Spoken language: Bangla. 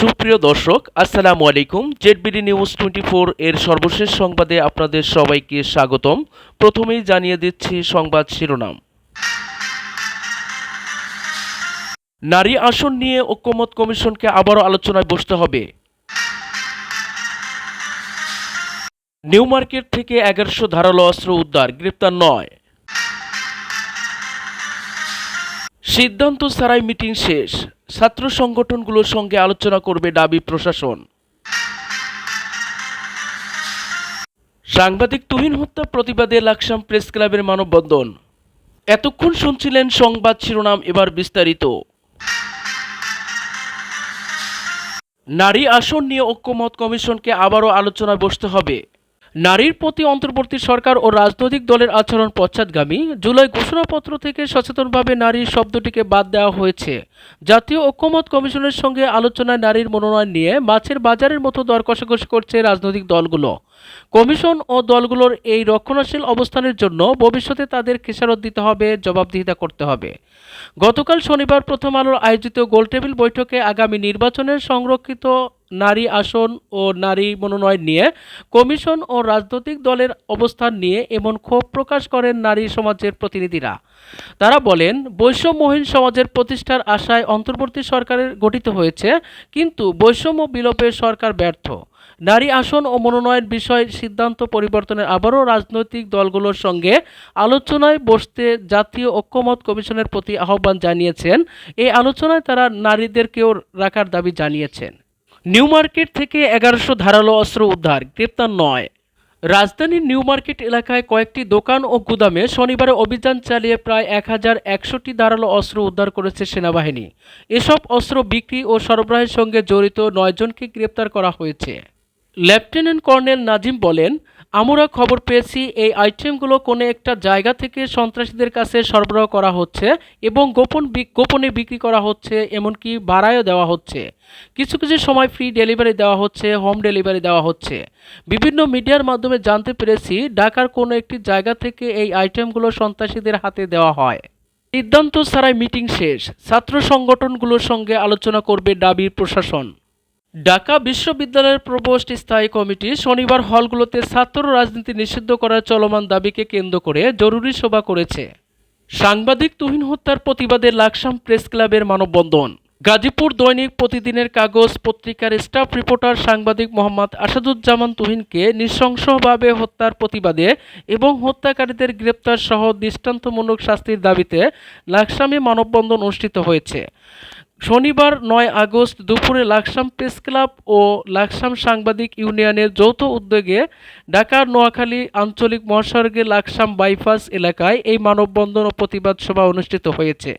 সুপ্রিয় দর্শক, আসসালামু আলাইকুম। জেডবিডি নিউজ টোয়েন্টি ফোর এর সর্বশেষ সংবাদে আপনাদের সবাইকে স্বাগতম। প্রথমেই জানিয়ে দিচ্ছি সংবাদ শিরোনাম। নারী আসন নিয়ে ঐক্যমত কমিশনকে আবারও আলোচনায় বসতে হবে। নিউ মার্কেট থেকে এগারোশো ধারালো অস্ত্র উদ্ধার, গ্রেপ্তার নয়। সিদ্ধান্ত ছাড়াই মিটিং শেষ। ছাত্র সংগঠনগুলোর সঙ্গে আলোচনা করবে ডাবি প্রশাসন। সাংবাদিক তুহিন হত্যা প্রতিবাদে লাকসাম প্রেস ক্লাবের মানববন্ধন। এতক্ষণ শুনছিলেন সংবাদ শিরোনাম এবার বিস্তারিত। নারী আসন নিয়ে ঐক্যমত কমিশনকে আবারও আলোচনায় বসতে হবে। নারীর প্রতি অন্তর্বর্তী সরকার ও রাজনৈতিক দলের আচরণ পশ্চাৎগামী। জুলাই ঘোষণাপত্র থেকে সচেতনভাবে নারীর শব্দটিকে বাদ দেওয়া হয়েছে। জাতীয় ঐক্যমত কমিশনের সঙ্গে আলোচনায় নারীর মনোনয়ন নিয়ে মাছের বাজারের মতো দর কষাকষি করছে রাজনৈতিক দলগুলো। কমিশন ও দলগুলোর এই রক্ষণশীল অবস্থানের জন্য ভবিষ্যতে তাদের খেসারত দিতে হবে, জবাবদিহিতা করতে হবে। গতকাল শনিবার প্রথম আলোর আয়োজিত গোলটেবিল বৈঠকে আগামী নির্বাচনের সংরক্ষিত নারী আসন ও নারী মনোনয়ন নিয়ে কমিশন ও রাজনৈতিক দলের অবস্থান নিয়ে এমন ক্ষোভ প্রকাশ করেন নারী সমাজের প্রতিনিধিরা। তারা বলেন, বৈষম্যহীন সমাজের প্রতিষ্ঠার আশায় অন্তর্বর্তী সরকারের গঠিত হয়েছে, কিন্তু বৈষম্য বিলোপে সরকার ব্যর্থ। নারী আসন ও মনোনয়ন বিষয় সিদ্ধান্ত পরিবর্তনের আবারও রাজনৈতিক দলগুলোর সঙ্গে আলোচনায় বসতে জাতীয় ঐক্যমত কমিশনের প্রতি আহ্বান জানিয়েছেন। এই আলোচনায় তারা নারীদেরকেও রাখার দাবি জানিয়েছেন। নিউ মার্কেট থেকে এগারোশো ধারালো অস্ত্র উদ্ধার, গ্রেপ্তার নয়। রাজধানীর নিউ মার্কেট এলাকায় কয়েকটি দোকান ও গুদামে শনিবারে অভিযান চালিয়ে প্রায় এক হাজার একশোটি ধারালো অস্ত্র উদ্ধার করেছে সেনাবাহিনী। এসব অস্ত্র বিক্রি ও সরবরাহের সঙ্গে জড়িত নয়জনকে গ্রেপ্তার করা হয়েছে। লেফটেন্যান্ট কর্নেল নাজিম বলেন আমরা খবর পেয়েছি, এই আইটেমগুলো কোনো একটা জায়গা থেকে সন্ত্রাসীদের কাছে সরবরাহ করা হচ্ছে এবং গোপন গোপনে বিক্রি করা হচ্ছে, এমনকি ভাড়ায়ও দেওয়া হচ্ছে। কিছু কিছু সময় ফ্রি ডেলিভারি দেওয়া হচ্ছে হোম ডেলিভারি দেওয়া হচ্ছে। বিভিন্ন মিডিয়ার মাধ্যমে জানতে পেরেছি, ঢাকার কোনো একটি জায়গা থেকে এই আইটেমগুলো সন্ত্রাসীদের হাতে দেওয়া হয়। সিদ্ধান্ত ছাড়াই মিটিং শেষ। ছাত্র সংগঠনগুলোর সঙ্গে আলোচনা করবে ডাবির প্রশাসন। ঢাকা বিশ্ববিদ্যালয়ের প্রবোস্ট স্থায়ী কমিটি শনিবার হলগুলোতে ছাত্র রাজনীতি নিষিদ্ধ করার চলমান দাবিকে কেন্দ্র করে জরুরি সভা করেছে। সাংবাদিক তুহিন হত্যার প্রতিবাদে লাকসাম প্রেস ক্লাবের মানববন্ধন। গাজীপুর দৈনিক প্রতিদিনের কাগজ পত্রিকার স্টাফ রিপোর্টার সাংবাদিক মোহাম্মদ আসাদুজ্জামান তুহিনকে নৃশংসভাবে হত্যার প্রতিবাদে এবং হত্যাকারীদের গ্রেপ্তার সহ দৃষ্টান্তমূলক শাস্তির দাবিতে লাকসামে মানববন্ধন অনুষ্ঠিত হয়েছে। শনিবার নয় আগস্ট দুপুরে লাকসাম প্রেস ক্লাব ও লাকসাম সাংবাদিক ইউনিয়নের যৌথ উদ্যোগে ঢাকার নোয়াখালী আঞ্চলিক মহাসড়কের লাকসাম বাইপাস এলাকায় এই মানববন্ধন ও প্রতিবাদ সভা অনুষ্ঠিত হয়েছে।